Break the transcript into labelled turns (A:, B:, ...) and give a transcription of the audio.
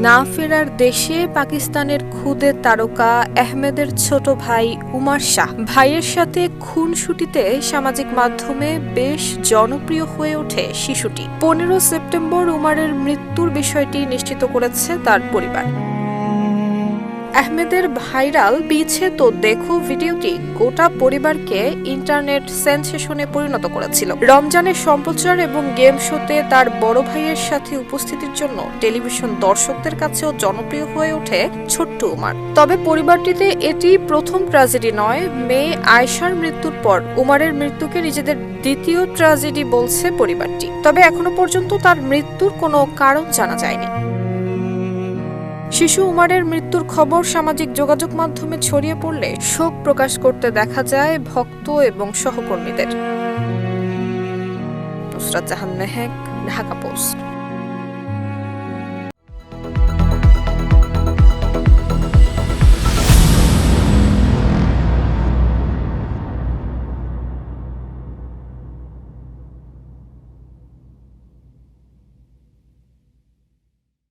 A: না ফেরার দেশে পাকিস্তানের খুদে তারকা আহমেদের ছোট ভাই উমার শাহ। ভাইয়ের সাথে খুনসুটিতে সামাজিক মাধ্যমে বেশ জনপ্রিয় হয়ে ওঠে শিশুটি। পনেরো সেপ্টেম্বর উমারের মৃত্যুর বিষয়টি নিশ্চিত করেছে তার পরিবার। আহমেদের ভাইরাল পিছে তো দেখো ভিডিওটি। গোটা পরিবারকে ইন্টারনেট সেন্সেশনে পরিণত করেছিল। রমজানের সম্প্রচার এবং গেম শোতে তার বড় ভাইয়ের সাথে উপস্থিতির জন্য টেলিভিশন দর্শকদের কাছেও জনপ্রিয় হয়ে ওঠে ছোট্ট উমার। তবে পরিবারটিতে এটি প্রথম ট্র্যাজেডি নয়। মেয়ে আয়শার মৃত্যুর পর উমারের মৃত্যুকে নিজেদের দ্বিতীয় ট্র্যাজেডি বলছে পরিবারটি। তবে এখনও পর্যন্ত তার মৃত্যুর কোনো কারণ জানা যায়নি। শিশু উমারের মৃত্যুর খবর সামাজিক যোগাযোগ মাধ্যমে ছড়িয়ে পড়লে শোক প্রকাশ করতে দেখা যায় ভক্ত এবং সহকর্মীদের। নুসরাত জাহান মেহেক, ঢাকা পোস্ট।